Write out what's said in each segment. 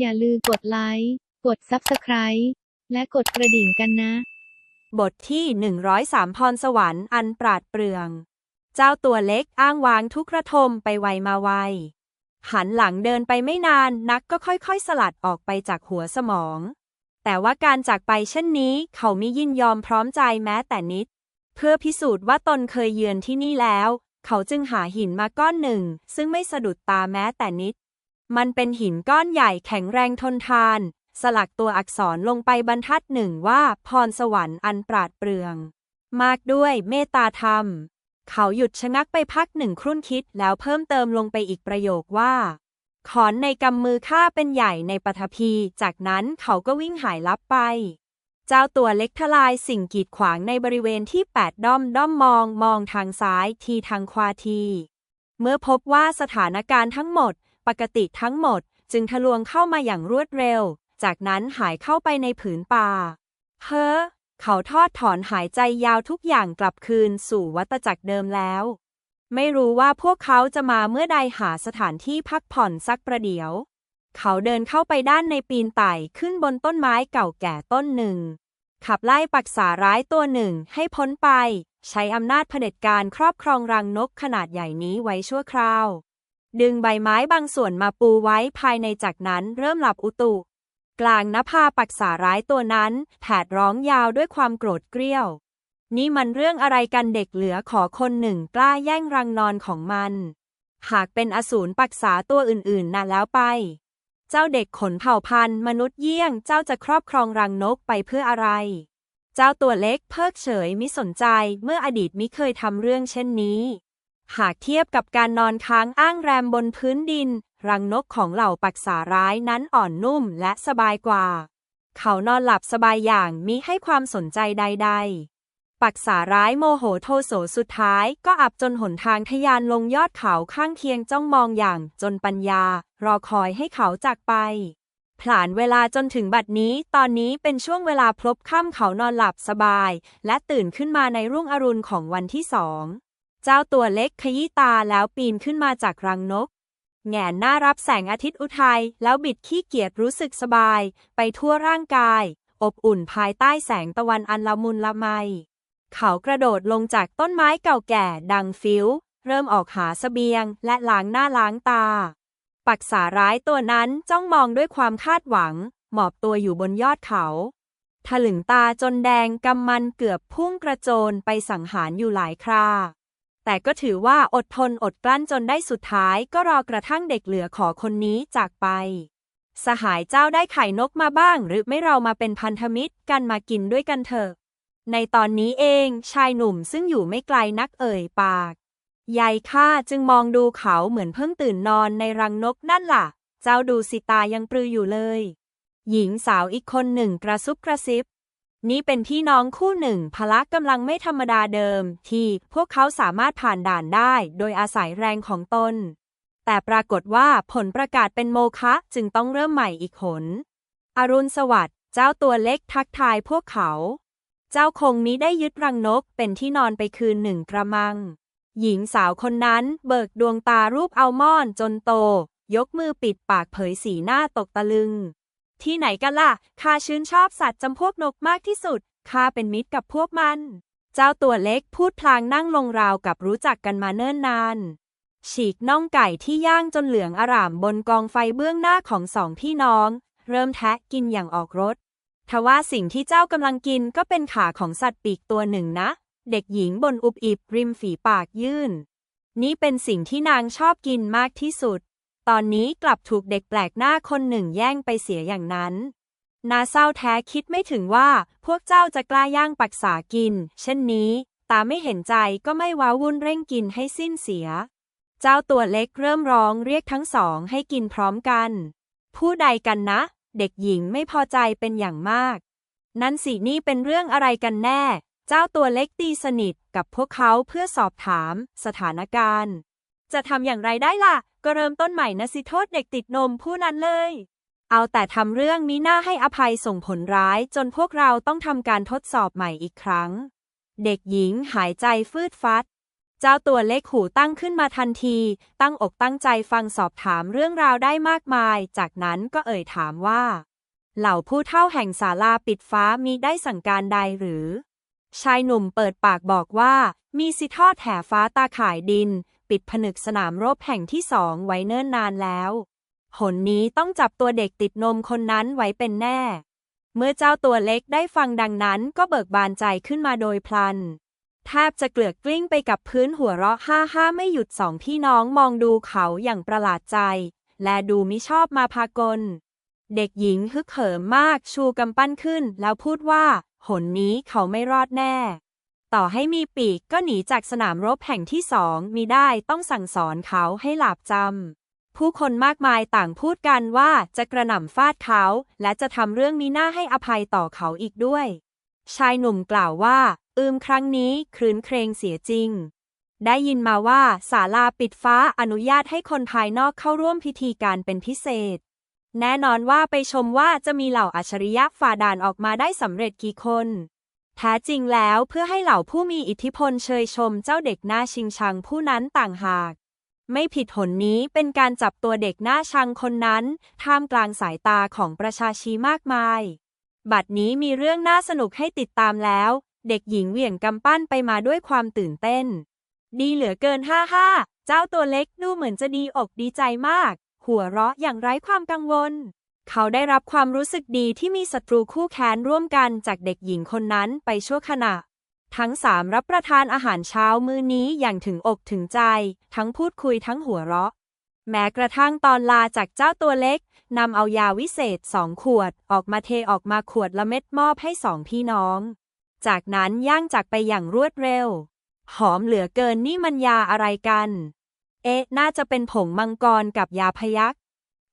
อย่าลืมกดไลค์ กด Subscribe และกดกระดิ่งกันนะ บทที่ 103 พรสวรรค์อันปราดเปรื่อง เจ้าตัวเล็กอ้างวางทุกระทมไปไวมาไว หันหลังเดินไปไม่นานนักก็ค่อยๆ สลัดออกไปจากหัวสมอง แต่ว่าการจากไปเช่นนี้เขามิยินยอมพร้อมใจแม้แต่นิด เพื่อพิสูจน์ว่าตนเคยเยือนที่นี่แล้ว เขาจึงหาหินมาก้อนหนึ่ง ซึ่งไม่สะดุดตาแม้แต่นิด มันเป็นหินก้อนใหญ่แข็งแรงทนทาน สลักตัวอักษรลงไปบรรทัดหนึ่งว่าพรสวรรค์อันปราดเปรื่อง มากด้วยเมตตาธรรม เขาหยุดชะงักไปพักหนึ่งครุ่นคิดแล้วเพิ่มเติมลงไปอีกประโยคว่า ขอนในกำมือข้าเป็นใหญ่ในปฐพี จากนั้นเขาก็วิ่งหายลับไป เจ้าตัวเล็กทลายสิ่งกีดขวางในบริเวณที่แปดด้อมด้อมมองมองทางซ้ายทีทางขวาทีเมื่อพบว่าสถานการณ์ทั้งหมด ปกติทั้งหมด จึงทะลวงเข้ามาอย่างรวดเร็ว จากนั้นหายเข้าไปในผืนป่า เฮ้อ เขาทอดถอนหายใจยาวทุกอย่างกลับคืนสู่วัตจักรเดิมแล้ว ไม่รู้ว่าพวกเขาจะมาเมื่อใดหาสถานที่พักผ่อนสักประเดี๋ยว เขาเดินเข้าไปด้านในปีนไต่ขึ้นบนต้นไม้เก่าแก่ต้นหนึ่ง ขับไล่ปักษาร้ายตัวหนึ่งให้พ้นไป ใช้อำนาจเผด็จการครอบครองรังนกขนาดใหญ่นี้ไว้ชั่วคราว ดึงใบไม้บางส่วนมาปูไว้ภายในจากนั้นเริ่มหลับอุตุ กลางนภาปักษาร้ายตัวนั้นแผดร้องยาวด้วยความโกรธเกรี้ยว นี่มันเรื่องอะไรกันเด็กเหลือขอคนหนึ่งกล้าแย่งรังนอนของมัน หากเป็นอสูรปักษาตัวอื่นๆน่ะแล้วไป เจ้าเด็กขนเผ่าพันธุ์มนุษย์เยี่ยงเจ้าจะครอบครองรังนกไปเพื่ออะไร เจ้าตัวเล็กเพิกเฉยมิสนใจเมื่ออดีตมิเคยทำเรื่องเช่นนี้ หากเทียบกับการนอนค้างอ้างแรมบนพื้นดิน รังนกของเหล่าปักษาร้ายนั้นอ่อนนุ่มและสบายกว่า เขานอนหลับสบายอย่างมิให้ความสนใจใด ๆ ปักษาร้ายโมโหโทโสสุดท้ายก็อับจนหนทางทยานลงยอดเขาข้างเคียงจ้องมองอย่างจนปัญญา รอคอยให้เขาจากไปผลานเวลาจนถึงบัดนี้ ตอนนี้เป็นช่วงเวลาพลบค่ำเขานอนหลับสบาย และตื่นขึ้นมาในรุ่งอรุณของวันที่สอง เจ้าตัวเล็กขยี้ตาแล้วปีนขึ้นมาจากรังนก แงนหน้ารับแสงอาทิตย์อุทัย แล้วบิดขี้เกียจรู้สึกสบาย ไปทั่วร่างกาย อบอุ่นภายใต้แสงตะวันอันละมุนละไม เขากระโดดลงจากต้นไม้เก่าแก่ดังฟิว เริ่มออกหาสเสบียง และล้างหน้าล้างตา ปักษาร้ายตัวนั้นจ้องมองด้วยความคาดหวัง หมอบตัวอยู่บนยอดเขาถลึงตาจนแดงกำมันเกือบพุ่งกระโจนไปสังหารอยู่หลายครา แต่ก็ถือว่าอดทนอดกลั้นจนได้สุดท้ายก็รอกระทั่งเด็กเหลือขอคนนี้จากไป สหายเจ้าได้ไข่นกมาบ้าง หรือไม่เรามาเป็นพันธมิตรกันมากินด้วยกันเถอะ ในตอนนี้เองชายหนุ่มซึ่งอยู่ไม่ไกลนักเอ่ยปาก ยายข้าจึงมองดูเขาเหมือนเพิ่งตื่นนอนในรังนกนั่นล่ะ เจ้าดูสิตายังปรืออยู่เลย หญิงสาวอีกคนหนึ่งกระซุบกระซิบ นี่เป็นพี่น้องคู่หนึ่งพละกำลังไม่ธรรมดาเดิม ที่พวกเขาสามารถผ่านด่านได้ โดยอาศัยแรงของตน แต่ปรากฏว่าผลประกาศเป็นโมฆะจึงต้องเริ่มใหม่อีกหนอรุณสวัสดิ์เจ้าตัวเล็กทักทายพวกเขา เจ้าคงมิได้ยึดรังนกเป็นที่นอนไปคืนหนึ่งกระมัง หญิงสาวคนนั้นเบิกดวงตารูปอัลมอนด์จนโต ยกมือปิดปากเผยสีหน้าตกตะลึง ที่ไหนกันล่ะข้าชื่นชอบสัตว์จำพวกนกมากที่สุดข้าเป็นมิตรกับพวกมัน เจ้าตัวเล็กพูดพลางนั่งลงราวกับรู้จักกันมาเนิ่นนาน ฉีกน่องไก่ที่ย่างจนเหลืองอร่ามบนกองไฟเบื้องหน้าของสองพี่น้อง เริ่มแทะกินอย่างออกรสทว่าสิ่งที่เจ้ากำลังกินก็เป็นขาของสัตว์ปีกตัวหนึ่งนะ เด็กหญิงบนอุบอิบริมฝีปากยื่น นี่เป็นสิ่งที่นางชอบกินมากที่สุด ตอนนี้กลับถูกเด็กแปลกหน้าคนหนึ่งแย่งไปเสียอย่างนั้น นาเศร้าแท้คิดไม่ถึงว่า พวกเจ้าจะกล้าย่างปักษากิน เช่นนี้ ตาไม่เห็นใจก็ไม่ว้าวุ่นเร่งกินให้สิ้นเสีย เจ้าตัวเล็กเริ่มร้องเรียกทั้งสองให้กินพร้อมกัน ผู้ใดกันนะ เด็กหญิงไม่พอใจเป็นอย่างมาก นั่นสินี่เป็นเรื่องอะไรกันแน่ เจ้าตัวเล็กตีสนิทกับพวกเขาเพื่อสอบถาม สถานการณ์ จะทำอย่างไรได้ล่ะ ก็เริ่มต้นใหม่นะสิโทษเด็กติดนมผู้นั้นเลย เอาแต่ทำเรื่องนี้น่าให้อภัยส่งผลร้าย จนพวกเราต้องทำการทดสอบใหม่อีกครั้ง เด็กหญิงหายใจฟืดฟัด เจ้าตัวเล็กหูตั้งขึ้นมาทันที ตั้งอกตั้งใจฟังสอบถามเรื่องราวได้มากมาย จากนั้นก็เอ่ยถามว่า เหล่าผู้เท่าแห่งศาลาปิดฟ้ามีได้สั่งการใดหรือ ชายหนุ่มเปิดปากบอกว่า มีสิทอดแห่ฟ้าตาข่ายดิน ปิดผนึกสนามรบแห่งที่สองไว้เนิ่นนานแล้ว หนนี้ต้องจับตัวเด็กติดนมคนนั้นไว้เป็นแน่ เมื่อเจ้าตัวเล็กได้ฟังดังนั้นก็เบิกบานใจขึ้นมาโดยพลันแทบจะเกลือกกลิ้งไปกับพื้นหัวเราะห้าห้าไม่หยุดสองพี่น้องมองดูเขาอย่างประหลาดใจ และดูมิชอบมาพากล เด็กหญิงฮึกเหิมมากชูกำปั้นขึ้นแล้วพูดว่า หนนี้เขาไม่รอดแน่ ต่อให้มีปีกก็หนีจากสนามรบแห่งที่สองมีได้ต้องสั่งสอนเขาให้หลาบจำ ผู้คนมากมายต่างพูดกันว่าจะกระหน่ำฟาดเขา และจะทำเรื่องมีหน้าให้อภัยต่อเขาอีกด้วย ชายหนุ่มกล่าวว่า อืมครั้งนี้ครื้นเครงเสียจริง ได้ยินมาว่าศาลาปิดฟ้าอนุญาตให้คนภายนอกเข้าร่วมพิธีการเป็นพิเศษ แน่นอนว่าไปชมว่าจะมีเหล่าอัจฉริยะฝ่าด่านออกมาได้สำเร็จกี่คน แท้จริงแล้วเพื่อให้เหล่าผู้มีอิทธิพลเชยชมเจ้าเด็กหน้าชิงชังผู้นั้นต่างหาก ไม่ผิดหนนี้เป็นการจับตัวเด็กหน้าชังคนนั้น ท่ามกลางสายตาของประชาชีมากมาย บัดนี้มีเรื่องน่าสนุกให้ติดตามแล้ว เด็กหญิงเหวี่ยงกำปั้นไปมาด้วยความตื่นเต้น ดีเหลือเกินห้าห้าเจ้าตัวเล็กดูเหมือนจะดีอกดีใจมาก หัวเราะอย่างไร้ความกังวล เขาได้รับความรู้สึกดีที่มีศัตรูคู่แค้นร่วมกันจากเด็กหญิงคนนั้นไปชั่วขณะ ทั้งสามรับประทานอาหารเช้ามื้อนี้อย่างถึงอกถึงใจ ทั้งพูดคุยทั้งหัวเราะ แม้กระทั่งตอนลาจากเจ้าตัวเล็กนำเอายาวิเศษสองขวด ออกมาเทออกมาขวดละเม็ดมอบให้สองพี่น้อง จากนั้นย่างจากไปอย่างรวดเร็ว หอมเหลือเกินนี่มันยาอะไรกัน เอ๊ะ น่าจะเป็นผงมังกรกับยาพยัก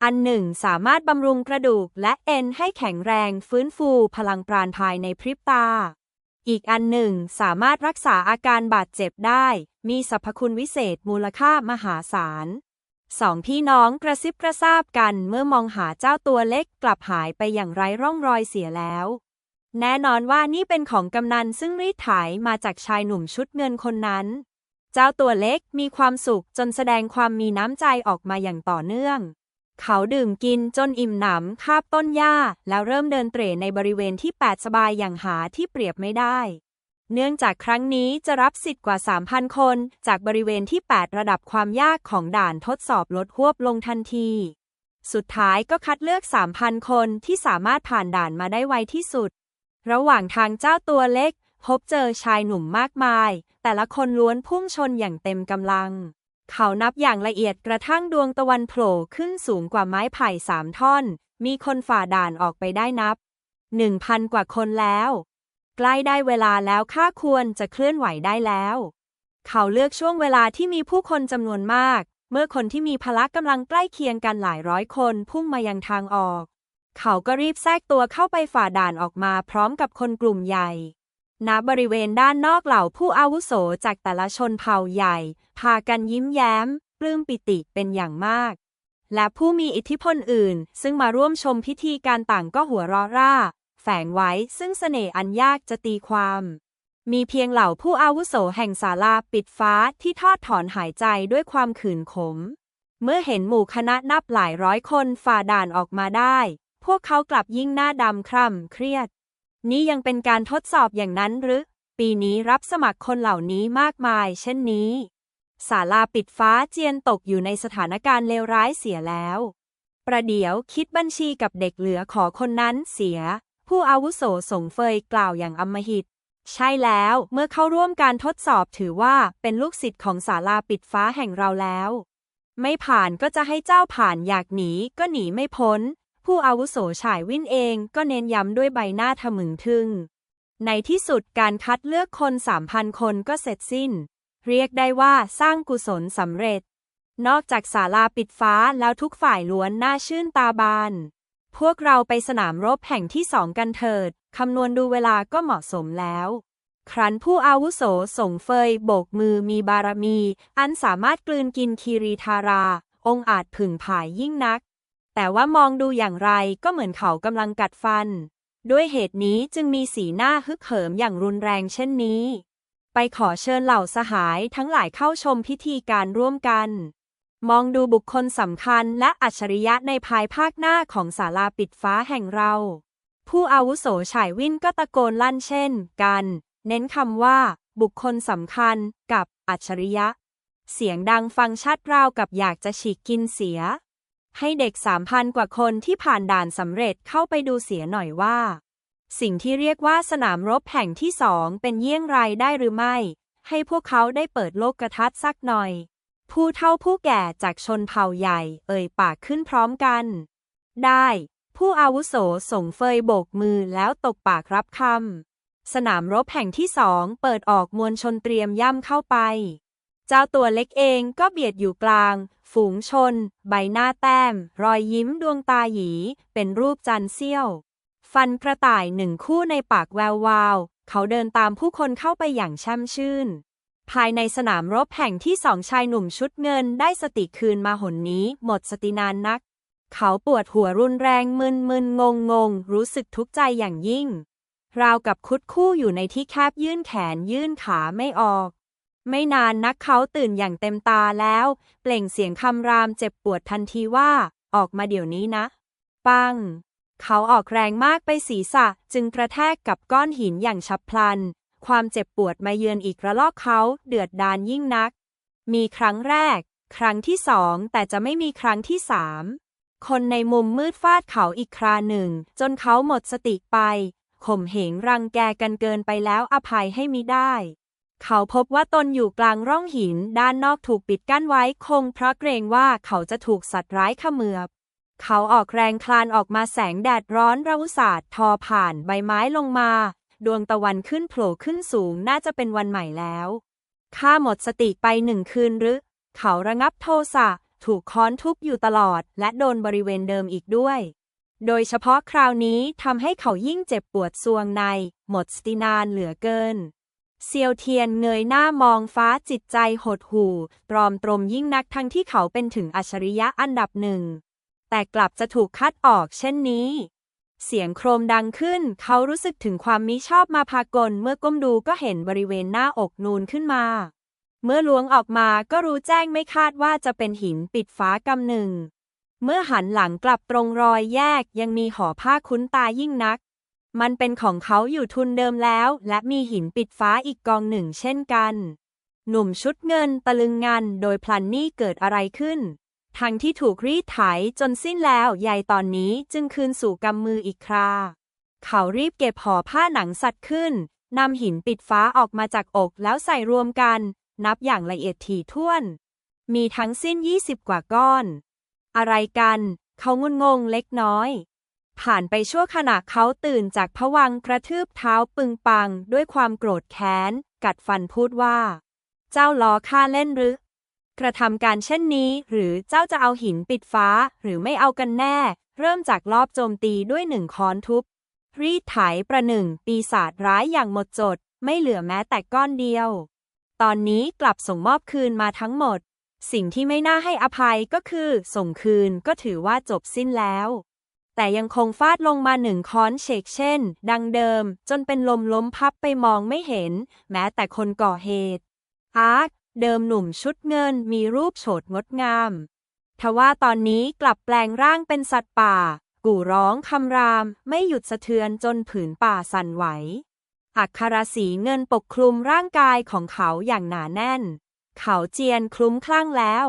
อันหนึ่งสามารถบำรุงกระดูกและเอ็นให้แข็งแรงฟื้นฟูพลังปราณภายในพริบตา อีกอันหนึ่งสามารถรักษาอาการบาดเจ็บได้ มีสรรพคุณวิเศษมูลค่ามหาศาลสองพี่น้องกระซิบกระซาบกันเมื่อมองหาเจ้าตัวเล็กกลับหายไปอย่างไร้ร่องรอยเสียแล้ว แน่นอนว่านี่เป็นของกำนันซึ่งรีดไถมาจากชายหนุ่มชุดเงินคนนั้น เจ้าตัวเล็กมีความสุขจนแสดงความมีน้ำใจออกมาอย่างต่อเนื่อง เขาดื่มกินจนอิ่มหนำคาบต้นหญ้า แล้วเริ่มเดินเตร่ในบริเวณที่แปดสบายอย่างหาที่เปรียบไม่ได้ เนื่องจากครั้งนี้จะรับสิทธิ์กว่า 3,000 คน จากบริเวณที่ 8 ระดับความยากของด่านทดสอบลดหวบลงทันที สุดท้ายก็คัดเลือก 3,000 คนที่สามารถผ่านด่านมาได้ไวที่สุด ระหว่างทางเจ้าตัวเล็ก พบเจอชายหนุ่มมากมาย แต่ละคนล้วนพุ่งชนอย่างเต็มกำลัง เขานับอย่างละเอียดกระทั่งดวงตะวันโผล่ขึ้นสูงกว่าไม้ไผ่สามท่อน มีคนฝ่าด่านออกไปได้นับหนึ่งพันกว่าคนแล้ว ใกล้ได้เวลาแล้วข้าควรจะเคลื่อนไหวได้แล้ว เขาเลือกช่วงเวลาที่มีผู้คนจำนวนมาก เมื่อคนที่มีพละกำลังใกล้เคียงกันหลายร้อยคนพุ่งมายังทางออก เขาก็รีบแทรกตัวเข้าไปฝ่าด่านออกมาพร้อมกับคนกลุ่มใหญ่ ณบริเวณด้านนอกเหล่าผู้อาวุโสจากแต่ละชนเผ่าใหญ่ พากันยิ้มแย้ม ปลื้มปิติเป็นอย่างมาก และผู้มีอิทธิพลอื่น ซึ่งมาร่วมชมพิธีการต่างก็หัวเราะร่า แฝงไว้ซึ่งเสน่ห์อันยากจะตีความ มีเพียงเหล่าผู้อาวุโสแห่งศาลาปิดฟ้าที่ทอดถอนหายใจด้วยความขืนขม เมื่อเห็นหมู่คณะนับหลายร้อยคนฝ่าด่านออกมาได้ พวกเขากลับยิ่งหน้าดำคร่ำเครียด นี่ยังเป็นการทดสอบอย่างนั้นหรือ ปีนี้รับสมัครคนเหล่านี้มากมาย เช่นนี้ศาลาปิดฟ้าเจียนตกอยู่ในสถานการณ์เลวร้ายเสียแล้ว ประเดี๋ยวคิดบัญชีกับเด็กเหลือขอคนนั้นเสีย ผู้อาวุโสสงเฟยกล่าวอย่างอำมหิต ใช่แล้วเมื่อเข้าร่วมการทดสอบถือว่าเป็นลูกศิษย์ของศาลาปิดฟ้าแห่งเราแล้ว ไม่ผ่านก็จะให้เจ้าผ่านอยากหนีก็หนีไม่พ้น ผู้อาวุโสฉายวินเองก็เน้นย้ำด้วยใบหน้าทะมึงทึ่ง ในที่สุดการคัดเลือกคนสามพันคนก็เสร็จสิ้น เรียกได้ว่าสร้างกุศลสำเร็จ นอกจากศาลาปิดฟ้าแล้วทุกฝ่ายล้วนน่าชื่นตาบาน พวกเราไปสนามรบแห่งที่สองกันเถิด คำนวณดูเวลาก็เหมาะสมแล้วครั้นผู้อาวุโสส่งเฟยโบกมือมีบารมี อันสามารถกลืนกินคีรีธารา องอาจผึ่งผายยิ่งนัก แต่ว่ามองดูอย่างไรก็เหมือนเขากำลังกัดฟัน ด้วยเหตุนี้จึงมีสีหน้าฮึกเหิมอย่างรุนแรงเช่นนี้ ไปขอเชิญเหล่าสหายทั้งหลายเข้าชมพิธีการร่วมกัน มองดูบุคคลสำคัญและอัจฉริยะในภายภาคหน้าของศาลาปิดฟ้าแห่งเรา ผู้อาวุโสฉายวินก็ตะโกนลั่นเช่นกัน เน้นคำว่า บุคคลสำคัญกับอัจฉริยะ เสียงดังฟังชัดราวกับอยากจะฉีกกินเสีย ให้เด็กสามพันกว่าคนที่ผ่านด่านสำเร็จเข้าไปดูเสียหน่อยว่า สิ่งที่เรียกว่าสนามรบแห่งที่สองเป็นเยี่ยงไรได้หรือไม่ ให้พวกเขาได้เปิดโลกกระทัดสักหน่อย ผู้เฒ่าผู้แก่จากชนเผ่าใหญ่ เอ่ยปากขึ้นพร้อมกัน ได้ ผู้อาวุโสส่งเฟยโบกมือแล้วตกปากรับคำสนามรบแห่งที่สองเปิดออกมวลชนเตรียมย่ำเข้าไป จ้าตัวเล็กเองก็เบียดอยู่กลาง ฝูงชน ใบหน้าแต้ม รอยยิ้มดวงตาหยี เป็นรูปจันเสี้ยว ฟันกระต่ายหนึ่งคู่ในปากแวววาว เขาเดินตามผู้คนเข้าไปอย่างช่มชื่น ภายในสนามรบแห่งที่สองชายหนุ่มชุดเงินได้สติคืนมาหนนี้หมดสตินานนัก เขาปวดหัวรุนแรงมึนมึนงงงงรู้สึกทุกข์ใจอย่างยิ่ง ราวกับคุดคู่อยู่ในที่แคบยื่นแขนยื่นขาไม่ออก ไม่นานนักเขาตื่นอย่างเต็มตาแล้ว เปล่งเสียงคำรามเจ็บปวดทันทีว่า ออกมาเดี๋ยวนี้นะ ปัง เขาออกแรงมากไปศีรษะ จึงกระแทกกับก้อนหินอย่างฉับพลัน ความเจ็บปวดมาเยือนอีกระลอกเขาเดือดดานยิ่งนัก มีครั้งแรก ครั้งที่สองแต่จะไม่มีครั้งที่สามคนในมุมมืดฟาดเขาอีกคราหนึ่ง จนเขาหมดสติไปข่มเหงรังแกกันเกินไปแล้วอภัยให้มิได้ เขาพบว่าตนอยู่กลางร่องหิน ด้านนอกถูกปิดกั้นไว้คงเพราะเกรงว่าเขาจะถูกสัตว์ร้ายขมือบ เขาออกแรงคลานออกมาแสงแดดร้อนระอุศาสตร์ทอผ่านใบไม้ลงมา ดวงตะวันขึ้นโผล่ขึ้นสูงน่าจะเป็นวันใหม่แล้วข้าหมดสติไปหนึ่งคืนหรือ เขาระงับโทสะถูกค้อนทุบอยู่ตลอด และโดนบริเวณเดิมอีกด้วย โดยเฉพาะคราวนี้ทำให้เขายิ่งเจ็บปวดซวงใน หมดสตินานเหลือเกิน เซียวเทียนเงยหน้ามองฟ้าจิตใจหดหู่ ตรอมตรมยิ่งนักทั้งที่เขาเป็นถึงอัจฉริยะอันดับหนึ่ง แต่กลับจะถูกคัดออกเช่นนี้ เสียงโครมดังขึ้น เขารู้สึกถึงความมิชอบมาพากล เมื่อก้มดูก็เห็นบริเวณหน้าอกนูนขึ้นมา เมื่อล้วงออกมาก็รู้แจ้งไม่คาดว่าจะเป็นหินปิดฟ้ากำหนึ่ง เมื่อหันหลังกลับตรงรอยแยกยังมีห่อผ้าคุ้นตายิ่งนัก มันเป็นของเขาอยู่ทุนเดิมแล้ว และมีหินปิดฟ้าอีกกองหนึ่งเช่นกัน หนุ่มชุดเงินตะลึงงันโดยพลันนี่เกิดอะไรขึ้น ทั้งที่ถูกรีดไถจนสิ้นแล้วใหญ่ตอนนี้จึงคืนสู่กำมืออีกครา เขารีบเก็บห่อผ้าหนังสัตว์ขึ้นนำหินปิดฟ้าออกมาจากอกแล้วใส่รวมกัน นับอย่างละเอียดถี่ถ้วน มีทั้งสิ้น 20 กว่าก้อน อะไรกัน เขางุนงงเล็กน้อย ผ่านไปชั่วขณะเขาตื่นจากผวังกระทืบเท้าปึงปังด้วยความโกรธแค้น กัดฟันพูดว่า เจ้าล้อข้าเล่นหรือ กระทำการเช่นนี้ หรือเจ้าจะเอาหินปิดฟ้าหรือไม่เอากันแน่ เริ่มจากลอบโจมตีด้วยหนึ่งค้อนทุบ รีดไถประหนึ่ง ปีศาจร้ายอย่างหมดจด ไม่เหลือแม้แต่ก้อนเดียว ตอนนี้กลับส่งมอบคืนมาทั้งหมด สิ่งที่ไม่น่าให้อภัยก็คือ ส่งคืนก็ถือว่าจบสิ้นแล้ว แต่ยังคงฟาดลงมาหนึ่งค้อนเชกเช่น ดังเดิม จนเป็นลมล้มพับไปมองไม่เห็น แม้แต่คนก่อเหตุอาร์ตเดิมหนุ่มชุดเงินมีรูปโฉดงดงาม ทว่าตอนนี้กลับแปลงร่างเป็นสัตว์ป่า กู่ร้องคำรามไม่หยุดสะเทือนจนผืนป่าสั่นไหว อักขราสีเงินปกคลุมร่างกายของเขาอย่างหนาแน่น เขาเจียนคลุ้มคลั่งแล้ว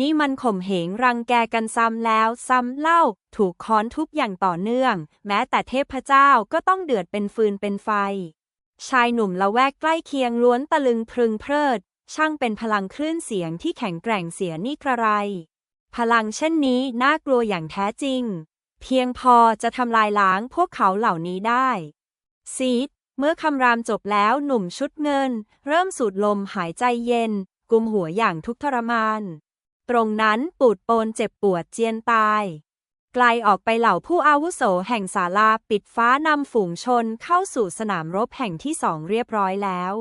นี่มันข่มเหงรังแกกันซ้ำแล้วซ้ำเล่า ถูกค้อนทุบอย่างต่อเนื่อง แม้แต่เทพเจ้าก็ต้องเดือดเป็นฟืนเป็นไฟ ชายหนุ่มละแวกใกล้เคียงล้วนตะลึงพรึงเพลิด ช่างเป็นพลังคลื่นเสียงที่แข็งแกร่งเสียนี่กระไร พลังเช่นนี้น่ากลัวอย่างแท้จริง เพียงพอจะทำลายล้างพวกเขาเหล่านี้ได้ซีดเมื่อคำรามจบแล้วหนุ่มชุดเงิน เริ่มสูดลมหายใจเย็น กุมหัวอย่างทุกทรมาน ตรงนั้นปูดโปนเจ็บปวดเจียนตาย ไกลออกไปเหล่าผู้อาวุโสแห่งศาลาปิดฟ้านำฝูงชนเข้าสู่สนามรบแห่งที่สองเรียบร้อยแล้ว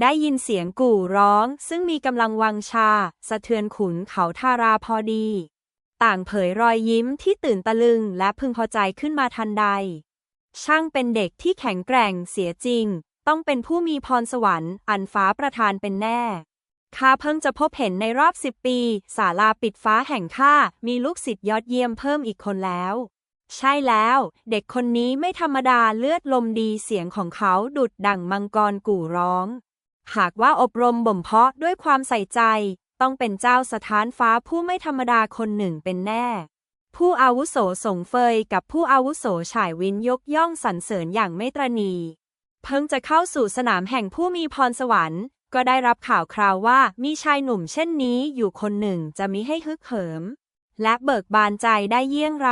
ได้ยินเสียงกู่ร้องซึ่งมีกำลังวังชา สะเทือนขุนเขาทาราพอดี ต่างเผยรอยยิ้มที่ตื่นตะลึงและพึงพอใจขึ้นมาทันใด ช่างเป็นเด็กที่แข็งแกร่งเสียจริง ต้องเป็นผู้มีพรสวรรค์อันฟ้าประทานเป็นแน่ ข้าเพิ่งจะพบเห็นในรอบสิบปี ศาลาปิดฟ้าแห่งข้ามีลูกศิษย์ยอดเยี่ยมเพิ่มอีกคนแล้ว ใช่แล้ว เด็กคนนี้ไม่ธรรมดาเลือดลมดีเสียงของเขาดุดดั่งมังกรกู่ร้อง หากว่าอบรมบ่มเพาะด้วยความใส่ใจ ต้องเป็นเจ้าสถานฟ้าผู้ไม่ธรรมดาคนหนึ่งเป็นแน่ ผู้อาวุโสสงเฟยกับผู้อาวุโสฉายวินยกย่องสรรเสริญอย่างไม่ตรณีเพิ่งจะเข้าสู่สนามแห่งผู้มีพรสวรรค์ ก็ได้รับข่าวคราวว่ามีชายหนุ่มเช่นนี้อยู่คนหนึ่งจะมิให้ฮึกเหิม และเบิกบานใจได้เยี่ยงไร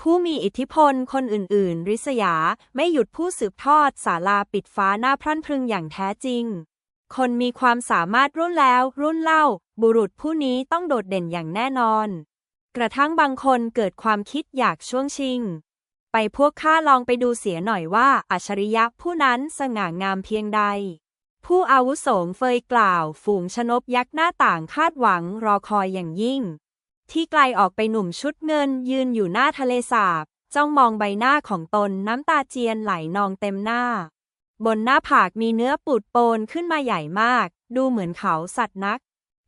ผู้มีอิทธิพลคนอื่น ๆ ริษยาไม่หยุดผู้สืบทอดศาลาปิดฟ้าหน้าพรั่นพรึงอย่างแท้จริง คนมีความสามารถรุ่นแล้วรุ่นเล่า บุรุษผู้นี้ต้องโดดเด่นอย่างแน่นอน กระทั่งบางคนเกิดความคิดอยากช่วงชิง ไปพวกข้าลองไปดูเสียหน่อยว่าอัจฉริยะผู้นั้นสง่างามเพียงใด ผู้อาวุโสเฟยกล่าว ฝูงชนบยักษ์หน้าต่างคาดหวังรอคอยอย่างยิ่ง ที่ไกลออกไปหนุ่มชุดเงินยืนอยู่หน้าทะเลสาบ จ้องมองใบหน้าของตนน้ำตาเจียนไหลนองเต็มหน้า บนหน้าผากมีเนื้อปูดโปนขึ้นมาใหญ่มาก ดูเหมือนเขาสัตว์นัก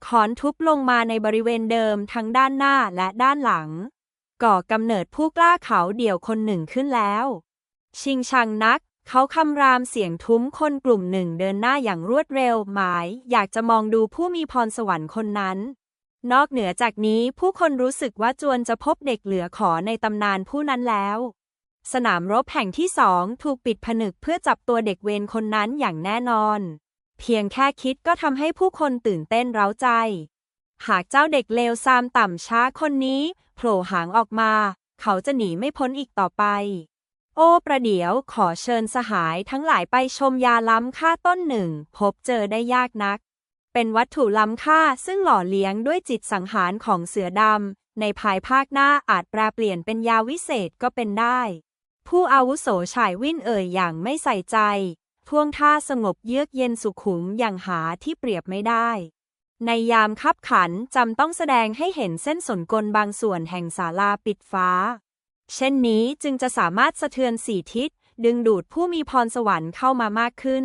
ขอนทุบลงมาในบริเวณเดิมทั้งด้านหน้าและด้านหลัง ก่อกำเนิดผู้กล้าเขาเดี่ยวคนหนึ่งขึ้นแล้ว ชิงชังนัก เขาคำรามเสียงทุ้มคนกลุ่มหนึ่งเดินหน้าอย่างรวดเร็วหมาย อยากจะมองดูผู้มีพรสวรรค์คนนั้น นอกเหนือจากนี้ผู้คนรู้สึกว่าจวนจะพบเด็กเหลือขอในตำนานผู้นั้นแล้ว สนามรบแห่งที่สองถูกปิดผนึกเพื่อจับตัวเด็กเวรคนนั้นอย่างแน่นอน เพียงแค่คิดก็ทำให้ผู้คนตื่นเต้นเร้าใจ หากเจ้าเด็กเลวซามต่ำช้าคนนี้โผล่หางออกมา เขาจะหนีไม่พ้นอีกต่อไป โอ้ประเดี๋ยวขอเชิญสหายทั้งหลายไปชมยาล้ำค่าต้นหนึ่ง พบเจอได้ยากนัก เป็นวัตถุล้ำค่าซึ่งหล่อเลี้ยงด้วยจิตสังหารของเสือดำ ในภายภาคหน้าอาจแปลเปลี่ยนเป็นยาวิเศษก็เป็นได้ ผู้อาวุโสฉายวิ่นเอ่ยอย่างไม่ใส่ใจ ท่วงท่าสงบเยือกเย็นสุขุมอย่างหาที่เปรียบไม่ได้ ในยามคับขันจำต้องแสดงให้เห็นเส้นสนกลบางส่วนแห่งศาลาปิดฟ้า เช่นนี้จึงจะสามารถสะเทือนสี่ทิศ ดึงดูดผู้มีพรสวรรค์เข้ามามากขึ้น